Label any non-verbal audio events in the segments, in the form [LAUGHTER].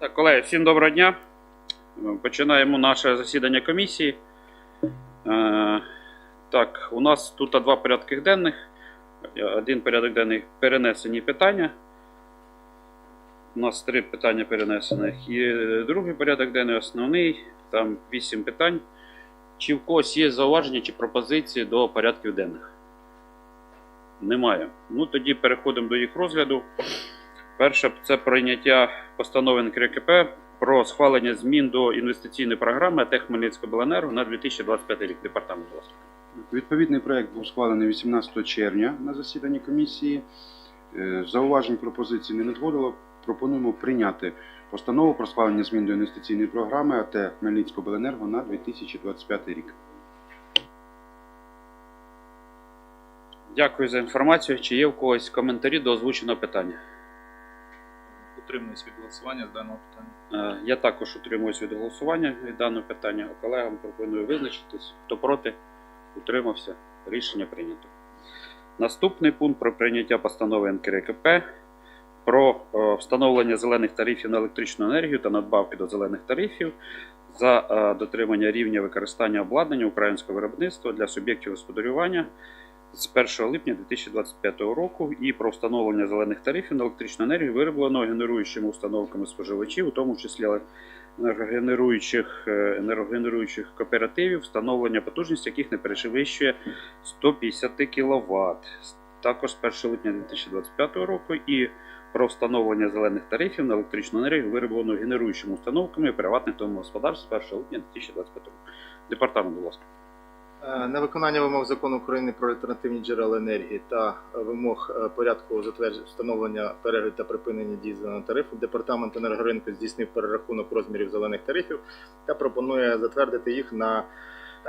Так, колеги, всім доброго дня. Починаємо наше засідання комісії. Е, Так, у нас тут два порядки денних. Один порядок денний перенесені питання. У нас три питання перенесених. І другий порядок денний основний. Там вісім питань. Чи в когось є зауваження чи пропозиції до порядків денних? Немає. Ну тоді переходимо до їх розгляду. Перше це прийняття постанови НКРКП про схвалення змін до інвестиційної програми АТЕК Хмельницького Беленерго на 2025 рік. Департамент ласка. Відповідний проект був схвалений 18 червня на засіданні комісії. Е, Зауважень пропозицій не надходило. Пропонуємо прийняти постанову про схвалення змін до інвестиційної програми АТ Хмельницького Беленерго на 2025 рік. Дякую за інформацію. Чи є в когось коментарі до озвученого питання? Утримуюсь від голосування з даного питання. Е, Я також утримуюсь від голосування від даного питання. Колегам пропоную визначитись. Хто проти, утримався. Рішення прийнято. Наступний пункт про прийняття постанови НКРКП про е, встановлення зелених тарифів на електричну енергію та надбавки до зелених тарифів за е, дотримання рівня використання обладнання українського виробництва для суб'єктів господарювання з 1 липня 2025 року і про встановлення зелених тарифів на електричну енергію, виробленого генеруючими установками споживачів, у тому числі енергогенеруючих, е, енергогенеруючих кооперативів, встановлення потужності яких не перевищує 150 кВт. Також з 1 липня 2025 року і про встановлення зелених тарифів на електричну енергію, вироблену генеруючими установками приватних домогосподарств з 1 липня 2025 року. Департамент, будь ласка. Е, На виконання вимог закону України про альтернативні джерела енергії та вимог е, порядку встановлення перегляд та припинення дій зеленого тарифу департамент енергоринку здійснив перерахунок розмірів зелених тарифів та пропонує затвердити їх на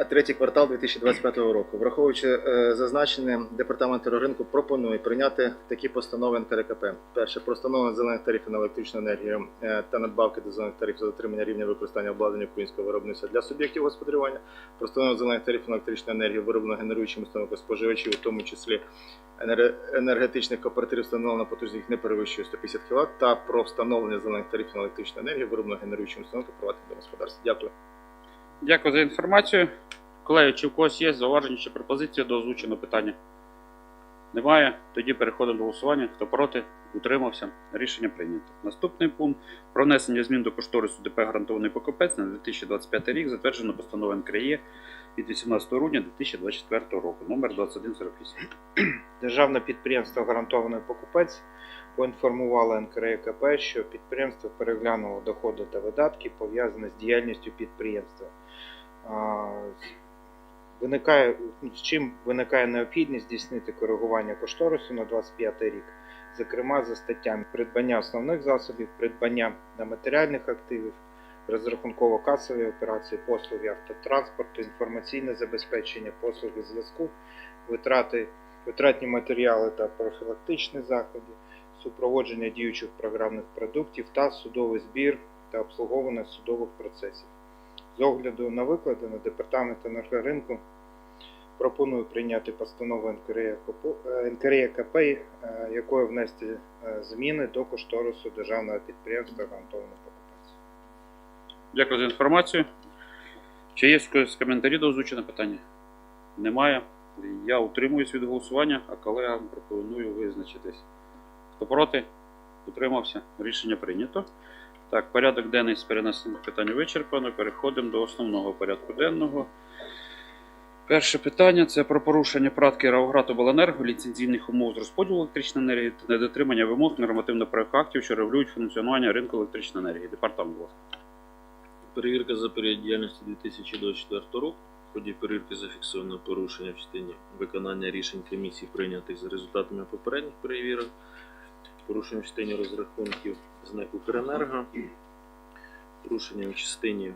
третій квартал 2025 року. Враховуючи е, зазначене, департамент енергоринку пропонує прийняти такі постанови НКРКП. Перше про встановлення зелених тарифів на електричну енергію е, та надбавки до зелених тарифів за дотримання рівня використання обладнання українського виробництва для суб'єктів господарювання про зелених тарифів на електричну енергію, вироблену генеруючими установками споживачів, у тому числі енер- енергетичних кооперативів, встановлена потужність не перевищує 150 кВт, та про встановлення зелених тарифів на електричну енергію, вироблену генеруючими установками приватних домогосподарств. Дякую. Дякую за інформацію. Колеги, чи в когось є зауваження чи пропозиції до озвученого питання? Немає. Тоді переходимо до голосування. Хто проти, утримався. Рішення прийнято. Наступний пункт про внесення змін до кошторису ДП гарантований покупець на 2025 рік затверджено постановою НКРЄ від 18 грудня 2024 року, номер 2148. Державне підприємство Гарантований покупець поінформувало НКРЕКП, що підприємство переглянуло доходи та видатки, пов'язані з діяльністю підприємства. Виникає, з чим виникає необхідність здійснити коригування кошторису на 25 рік, зокрема за статтями придбання основних засобів, придбання нематеріальних активів, розрахунково-касові операції, послуги автотранспорту, інформаційне забезпечення, послуги зв'язку, витрати витратні матеріали та профілактичні заходи, супроводження діючих програмних продуктів та судовий збір та обслуговування судових процесів. З огляду на викладене, департамент енергоринку пропонує прийняти постанову НКРЄКП, е, якою внести е, зміни до кошторису державного підприємства гарантований покупець. Дякую за інформацію. Чи є когось коментарі до озвученого питання? Немає. Я утримуюсь від голосування, а колегам пропоную визначитись. Хто проти? Утримався. Рішення прийнято. Так, порядок денний з перенесених питань вичерпано. Переходимо до основного порядку денного. Перше питання це про порушення пратки практики Равграту ліцензійних умов з розподілу електричної енергії та недотримання вимог нормативно-правових актів, що регулюють функціонування ринку електричної енергії. Департамент, будь. Перевірка за період діяльності 2024 року. В ході перевірки зафіксовано порушення в частині виконання рішень комісії, прийнятих за результатами попередніх перевірок, порушення в частині розрахунків з НЕК «Укренерго», порушення в частині е,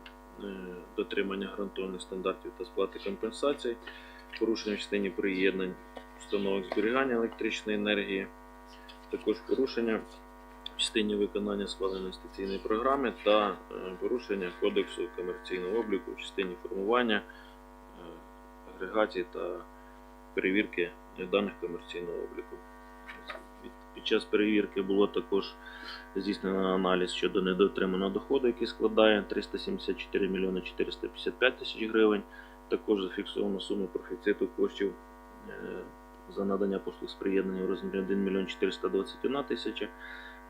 дотримання гарантованих стандартів та сплати компенсацій, порушення в частині приєднань установок зберігання електричної енергії, також порушення в частині виконання схваленої інвестиційної програми та е, порушення Кодексу комерційного обліку в частині формування, е, агрегації та перевірки даних комерційного обліку. Під час перевірки було також здійснено аналіз щодо недоотриманого доходу, який складає 374 мільйони 455 тисяч гривень. Також зафіксовано суму профіциту коштів е, за надання послуг з приєднання у розмірі 1 мільйон 421 тисяча,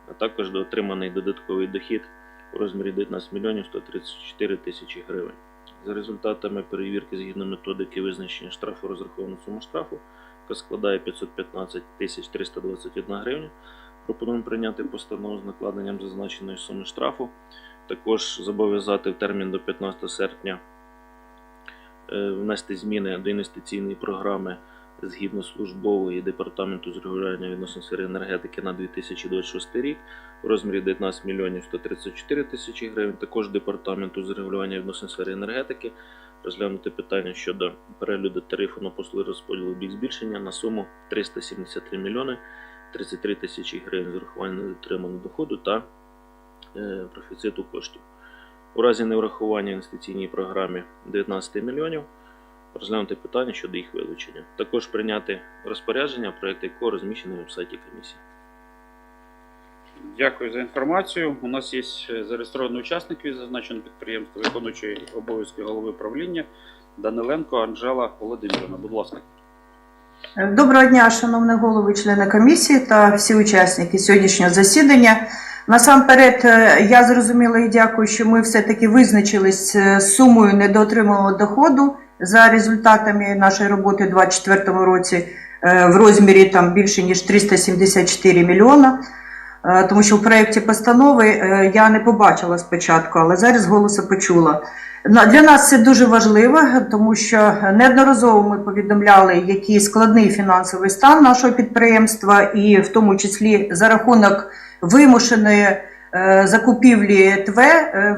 а також доотриманий додатковий дохід у розмірі 19 мільйонів 134 тисячі гривень. За результатами перевірки згідно методики визначення штрафу розраховано сума штрафу, яка складає 515 321 гривня. Пропонуємо прийняти постанову з накладенням зазначеної суми штрафу. Також зобов'язати в термін до 15 серпня е, внести зміни до інвестиційної програми згідно службової департаменту з регулювання відносно сфери енергетики на 2026 рік у розмірі 19 мільйонів 134 тисячі гривень. Також департаменту з регулювання відносно сфери енергетики розглянути питання щодо перегляду тарифу на послуги розподілу бік збільшення на суму 373 мільйони 33 тисячі гривень з урахуванням недотриманого доходу та е, профіциту коштів. У разі неврахування інвестиційній програмі 19 мільйонів розглянути питання щодо їх вилучення. Також прийняти розпорядження, проєкт якого розміщений на вебсайті комісії. Дякую за інформацію. У нас є е, зареєстрований учасник від зазначеного підприємства, виконуючий обов'язки голови правління Даниленко Анжела Володимирівна. Будь ласка. Доброго дня, шановний голови, члени комісії та всі учасники сьогоднішнього засідання. Насамперед, е, я зрозуміла і дякую, що ми все-таки визначились е, з сумою недоотриманого доходу за результатами нашої роботи у 2024 році в розмірі там більше ніж 374 мільйона. Е, Тому що в проєкті постанови е, я не побачила спочатку, але зараз голосу почула. Для нас це дуже важливо, тому що неодноразово ми повідомляли, який складний фінансовий стан нашого підприємства, і в тому числі за рахунок вимушеної е, закупівлі ТВ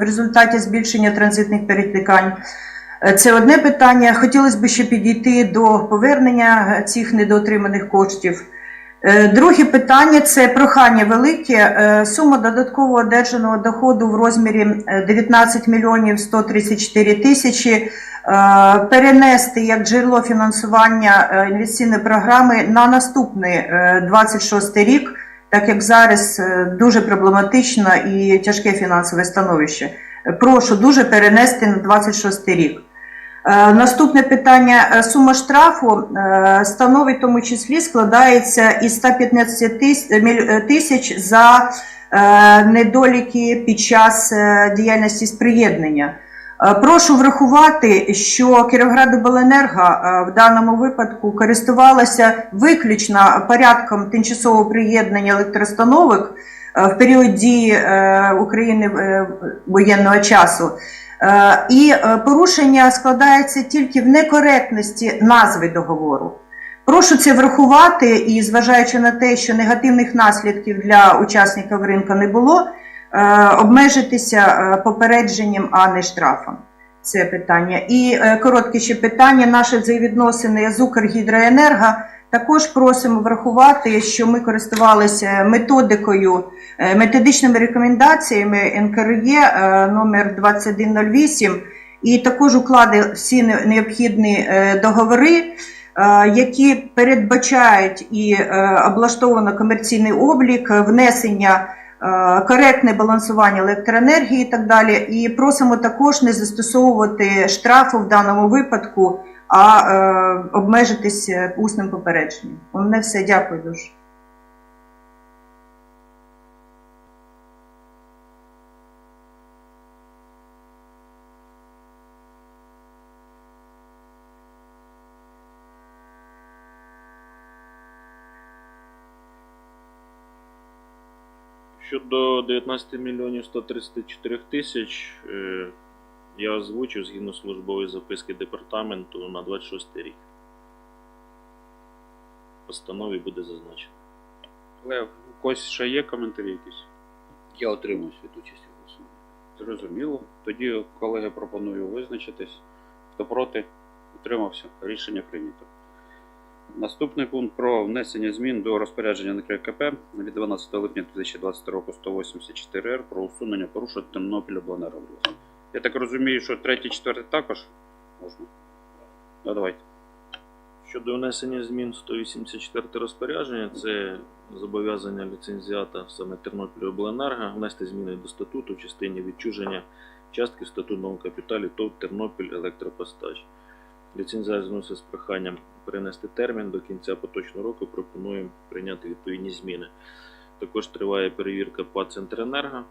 в результаті збільшення транзитних перетикань. Це одне питання. Хотілося б ще підійти до повернення цих недоотриманих коштів. Е, Друге питання це прохання велике. Е, Сума додатково одержаного доходу в розмірі е, 19 мільйонів 134 тисячі е, перенести як джерело фінансування е, інвестиційної програми на наступний е, 26 рік, так як зараз е, дуже проблематично і тяжке фінансове становище. Е, Прошу дуже перенести на 26 рік. Е, Наступне питання. Е, Сума штрафу е, становить в тому числі складається із 115 міль- е, тисяч за недоліки під час діяльності з приєднання. Прошу врахувати, що Кіровградобленерго в даному випадку користувалася виключно порядком тимчасового приєднання електростановок в період дії України воєнного часу. Е, І е, порушення складається тільки в некоректності назви договору. Прошу це врахувати і, зважаючи на те, що негативних наслідків для учасників ринку не було, е, обмежитися попередженням, а не штрафом. Це питання. І е, коротке ще питання. Наші взаємовідносини з Укргідроенерго також просимо врахувати, що ми користувалися методикою Е, методичними рекомендаціями НКРЄ е, номер 2108 і також уклади всі необхідні е, договори, е, які передбачають і облаштовано комерційний облік, внесення. Е, Коректне балансування електроенергії і так далі. І просимо також не застосовувати штрафу в даному випадку, а е, обмежитись е, усним попередженням. У мене все. Дякую дуже. Щодо 19 мільйонів 134 тисяч, е, я озвучив згідно службової записки департаменту на 26 рік. Постанові буде зазначено. Але у когось ще є коментарі якісь? Я отримуюсь від участі в. Зрозуміло. Тоді, колеги, пропоную визначитись. Хто проти, утримався. Рішення прийнято. Наступний пункт про внесення змін до розпорядження НКРКП від 12 липня 2020 року 184 р про усунення порушень Тернопіль-Обленерго. Я так розумію, що третій, четвертий також можна. Ну, давайте. Щодо внесення змін 184 розпорядження, це зобов'язання ліцензіата саме Тернопіль Обленерго внести зміни до статуту в частині відчуження частки в статутному капіталі ТОВ Тернопіль Електропостач. Ліцензіат звернувся з проханням перенести термін до кінця поточного року. Пропонуємо прийняти відповідні зміни. Також триває перевірка ПАД «Центренерго»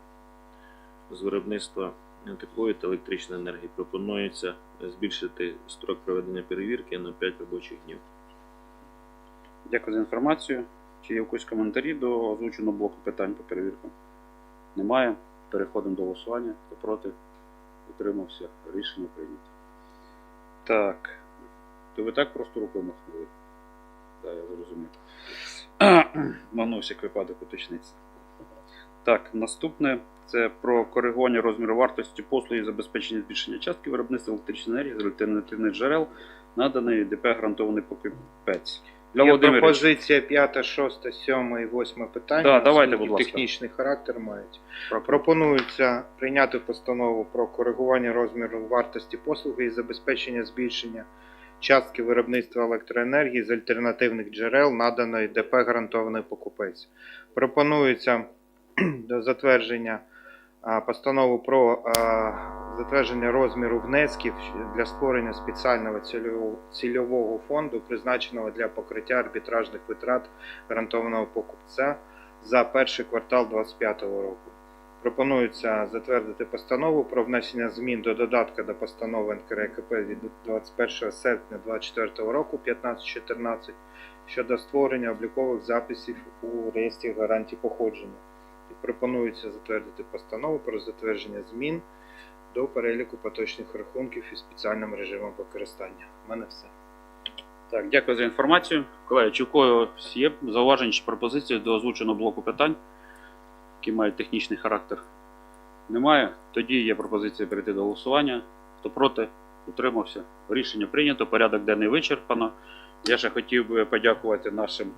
з виробництва теплової та електричної енергії. Пропонується збільшити строк проведення перевірки на 5 робочих днів. Дякую за інформацію. Чи є якісь коментарі до озвученого блоку питань по перевіркам? Немає. Переходимо до голосування. Хто проти? Утримався. Рішення прийнято. Так. То ви так просто рукою махнули? Так, я зрозумів. [CLEARS THROAT] Манусь, як випадок уточниться. Так, наступне це про коригування розміру вартості послуги і забезпечення збільшення частки виробництва електричної енергії з альтернативних джерел, наданої ДП гарантований покупець. Для Є пропозиція 5, 6, 7 і 8 питання. Да, давайте, будь ласка. Технічний характер мають. Пропонується прийняти постанову про коригування розміру вартості послуги і забезпечення збільшення частки виробництва електроенергії з альтернативних джерел, наданої ДП гарантований покупець. Пропонується [CLEARS THROAT] до затвердження постанову про затвердження розміру внесків для створення спеціального цільового, фонду, призначеного для покриття арбітражних витрат гарантованого покупця за перший квартал 2025 року. Пропонується затвердити постанову про внесення змін до додатка до постанови НКРКП від 21 серпня 2024 року 1514 щодо створення облікових записів у реєстрі гарантій походження. Пропонується затвердити постанову про затвердження змін до переліку поточних рахунків із спеціальним режимом використання. У мене все. Так, дякую за інформацію. Колеги, чи у когось є зауваження чи пропозиції до озвученого блоку питань, які мають технічний характер? Немає. Тоді є пропозиція перейти до голосування. Хто проти, утримався. Рішення прийнято, порядок денний вичерпано. Я ще хотів би подякувати нашим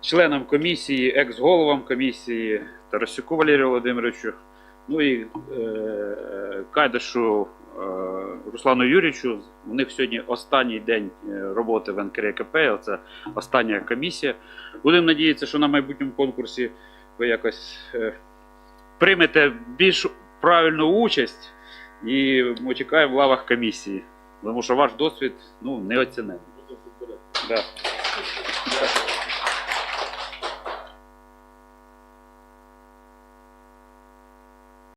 членам комісії, екс-головам комісії Тарасюку Валерію Володимировичу, ну і е, Кайдашу е, Руслану Юрійовичу. У них сьогодні останній день е, роботи в НКРКП, це остання комісія. Будемо надіятися, що на майбутньому конкурсі ви якось е, приймете більш правильну участь і ми чекаємо в лавах комісії. Тому що ваш досвід ну, неоцінений. Да.